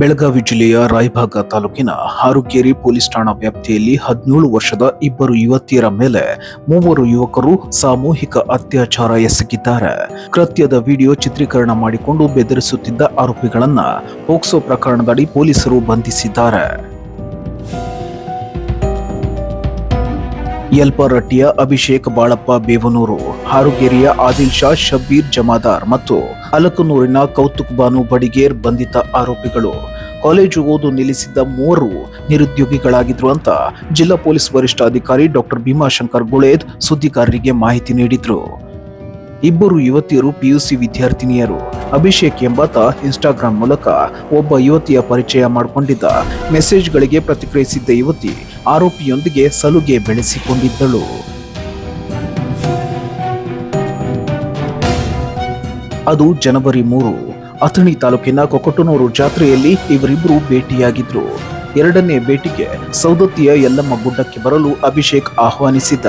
ಬೆಳಗಾವಿ ಜಿಲ್ಲೆಯ ರಾಯಭಾಗ ತಾಲೂಕಿನ ಹಾರುಕೇರಿ ಪೊಲೀಸ್ ಠಾಣಾ ವ್ಯಾಪ್ತಿಯಲ್ಲಿ ಹದಿನೇಳು ವರ್ಷದ ಇಬ್ಬರು ಯುವತಿಯರ ಮೇಲೆ ಮೂವರು ಯುವಕರು ಸಾಮೂಹಿಕ ಅತ್ಯಾಚಾರ ಎಸಗಿದ್ದಾರೆ. ಕೃತ್ಯದ ವಿಡಿಯೋ ಚಿತ್ರೀಕರಣ ಮಾಡಿಕೊಂಡು ಬೆದರಿಸುತ್ತಿದ್ದ ಆರೋಪಿಗಳನ್ನು ಪೋಕ್ಸೋ ಪ್ರಕರಣದಡಿ ಪೊಲೀಸರು ಬಂಧಿಸಿದ್ದಾರೆ. ಯಲ್ಪರಟ್ಟಿಯ ಅಭಿಷೇಕ್ ಬಾಳಪ್ಪ ಬೇವನೂರು, ಹಾರುಗೇರಿಯ ಆದಿಲ್ ಶಾ ಶಬ್ಬೀರ್ ಜಮಾದಾರ್ ಮತ್ತು ಅಲಕನೂರಿನ ಕೌತುಕ್ ಬಾನು ಬಡಿಗೇರ್ ಬಂಧಿತ ಆರೋಪಿಗಳು. ಕಾಲೇಜು ಓದು ನಿಲ್ಲಿಸಿದ್ದ ಮೂವರು ನಿರುದ್ಯೋಗಿಗಳಾಗಿದ್ರು ಅಂತ ಜಿಲ್ಲಾ ಪೊಲೀಸ್ ವರಿಷ್ಠಾಧಿಕಾರಿ ಡಾಕ್ಟರ್ ಭೀಮಾಶಂಕರ್ ಗುಳೇದ್ ಸುದ್ದಿಗಾರರಿಗೆ ಮಾಹಿತಿ ನೀಡಿದ್ರು. ಇಬ್ಬರು ಯುವತಿಯರು ಪಿಯುಸಿ ವಿದ್ಯಾರ್ಥಿನಿಯರು. ಅಭಿಷೇಕ್ ಎಂಬಾತ ಇನ್ಸ್ಟಾಗ್ರಾಂ ಮೂಲಕ ಒಬ್ಬ ಯುವತಿಯ ಪರಿಚಯ ಮಾಡಿಕೊಂಡಿದ್ದ. ಮೆಸೇಜ್ಗಳಿಗೆ ಪ್ರತಿಕ್ರಿಯಿಸಿದ್ದ ಯುವತಿ ಆರೋಪಿಯೊಂದಿಗೆ ಸಲುಗೆ ಬೆಳೆಸಿಕೊಂಡಿದ್ದಳು. ಅದು ಜನವರಿ ಮೂರು. ಅಥಣಿ ತಾಲೂಕಿನ ಕೊಕಟನೂರು ಜಾತ್ರೆಯಲ್ಲಿ ಇವರಿಬ್ಬರು ಭೇಟಿಯಾಗಿದ್ರು. ಎರಡನೇ ಭೇಟಿಗೆ ಸೌದತ್ತಿಯ ಯಲ್ಲಮ್ಮ ಗುಡ್ಡಕ್ಕೆ ಬರಲು ಅಭಿಷೇಕ್ ಆಹ್ವಾನಿಸಿದ್ದ.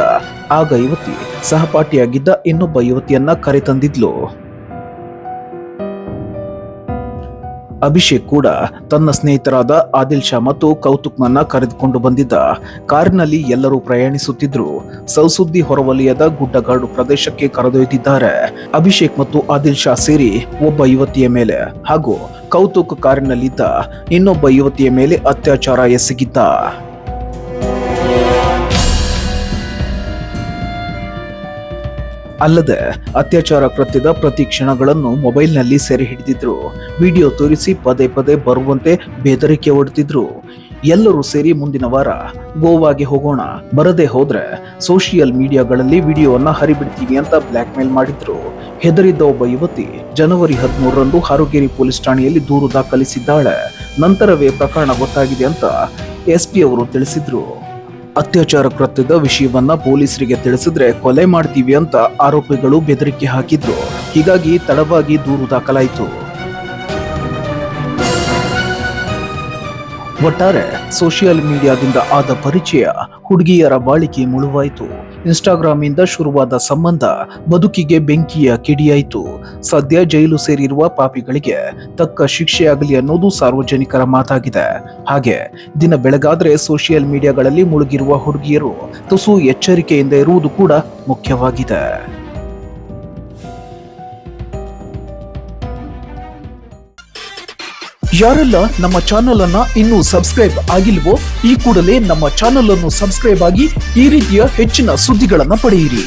ಆಗ ಯುವತಿ ಸಹಪಾಠಿಯಾಗಿದ್ದ ಇನ್ನೊಬ್ಬ ಯುವತಿಯನ್ನ ಕರೆತಂದಿದ್ಲು. ಅಭಿಷೇಕ್ ಕೂಡ ತನ್ನ ಸ್ನೇಹಿತರಾದ ಆದಿಲ್ ಶಾ ಮತ್ತು ಕೌತುಕ್ನನ್ನ ಕರೆದುಕೊಂಡು ಬಂದಿದ್ದ. ಕಾರಿನಲ್ಲಿ ಎಲ್ಲರೂ ಪ್ರಯಾಣಿಸುತ್ತಿದ್ರು. ಸೌಸುದ್ದಿ ಹೊರವಲಯದ ಗುಡ್ಡಗಾಡು ಪ್ರದೇಶಕ್ಕೆ ಕರೆದೊಯ್ದಿದ್ದಾರೆ. ಅಭಿಷೇಕ್ ಮತ್ತು ಆದಿಲ್ ಶಾ ಸೇರಿ ಒಬ್ಬ ಯುವತಿಯ ಮೇಲೆ ಹಾಗೂ ಕೌತುಕ್ ಕಾರಿನಲ್ಲಿದ್ದ ಇನ್ನೊಬ್ಬ ಯುವತಿಯ ಮೇಲೆ ಅತ್ಯಾಚಾರ ಎಸಗಿದ್ದ. ಅಲ್ಲದೆ ಅತ್ಯಾಚಾರ ಕೃತ್ಯದ ಪ್ರತಿ ಕ್ಷಣಗಳನ್ನು ಮೊಬೈಲ್ನಲ್ಲಿ ಸೆರೆ ಹಿಡಿದಿದ್ರು. ವಿಡಿಯೋ ತೋರಿಸಿ ಪದೇ ಪದೇ ಬರುವಂತೆ ಬೆದರಿಕೆ ಹೊಡೆದಿದ್ರು. ಎಲ್ಲರೂ ಸೇರಿ ಮುಂದಿನ ವಾರ ಗೋವಾಗೆ ಹೋಗೋಣ. ಬರದೇ ಹೋದ್ರೆ ಸೋಷಿಯಲ್ ಮೀಡಿಯಾಗಳಲ್ಲಿ ವಿಡಿಯೋವನ್ನ ಹರಿಬಿಡ್ತೀವಿ ಅಂತ ಬ್ಲ್ಯಾಕ್ ಮೇಲ್ ಮಾಡಿದ್ರು. ಹೆದರಿದ್ದ ಒಬ್ಬ ಯುವತಿ ಜನವರಿ ಹದಿಮೂರರಂದು ಹಾರೋಗೇರಿ ಪೊಲೀಸ್ ಠಾಣೆಯಲ್ಲಿ ದೂರು ದಾಖಲಿಸಿದ್ದಾಳೆ. ನಂತರವೇ ಪ್ರಕರಣ ಗೊತ್ತಾಗಿದೆ ಅಂತ ಎಸ್ಪಿ ಅವರು ತಿಳಿಸಿದ್ರು. ಅತ್ಯಾಚಾರ ಕೃತ್ಯದ ವಿಷಯವನ್ನ ಪೊಲೀಸರಿಗೆ ತಿಳಿಸಿದ್ರೆ ಕೊಲೆ ಮಾಡ್ತೀವಿ ಅಂತ ಆರೋಪಿಗಳು ಬೆದರಿಕೆ ಹಾಕಿದ್ರು. ಹೀಗಾಗಿ ತಡವಾಗಿ ದೂರು ದಾಖಲಾಯಿತು. ಒಟ್ಟಾರೆ ಸೋಷಿಯಲ್ ಮೀಡಿಯಾದಿಂದ ಆದ ಪರಿಚಯ ಹುಡುಗಿಯರ ಬಾಳಿಕೆ ಮುಳುವಾಯಿತು. ಇನ್ಸ್ಟಾಗ್ರಾಮ್ ಇಂದ ಶುರುವಾದ ಸಂಬಂಧ ಬದುಕಿಗೆ ಬೆಂಕಿಯ ಕಿಡಿಯಾಯಿತು. ಸದ್ಯ ಜೈಲು ಸೇರಿರುವ ಪಾಪಿಗಳಿಗೆ ತಕ್ಕ ಶಿಕ್ಷೆಯಾಗಲಿ ಅನ್ನೋದು ಸಾರ್ವಜನಿಕರ ಮಾತಾಗಿದೆ. ಹಾಗೆ ದಿನ ಬೆಳಗಾದ್ರೆ ಸೋಷಿಯಲ್ ಮೀಡಿಯಾಗಳಲ್ಲಿ ಮುಳುಗಿರುವ ಹುಡುಗಿಯರು ತುಸು ಎಚ್ಚರಿಕೆಯಿಂದ ಇರುವುದು ಕೂಡ ಮುಖ್ಯವಾಗಿದೆ. ಯಾರೆಲ್ಲ ನಮ್ಮ ಚಾನೆಲ್ ಅನ್ನ ಇನ್ನೂ ಸಬ್ಸ್ಕ್ರೈಬ್ ಆಗಿಲ್ವೋ, ಈ ಕೂಡಲೇ ನಮ್ಮ ಚಾನೆಲ್ ಅನ್ನು ಸಬ್ಸ್ಕ್ರೈಬ್ ಆಗಿ ಈ ರೀತಿಯ ಹೆಚ್ಚಿನ ಸುದ್ದಿಗಳನ್ನು ಪಡೆಯಿರಿ.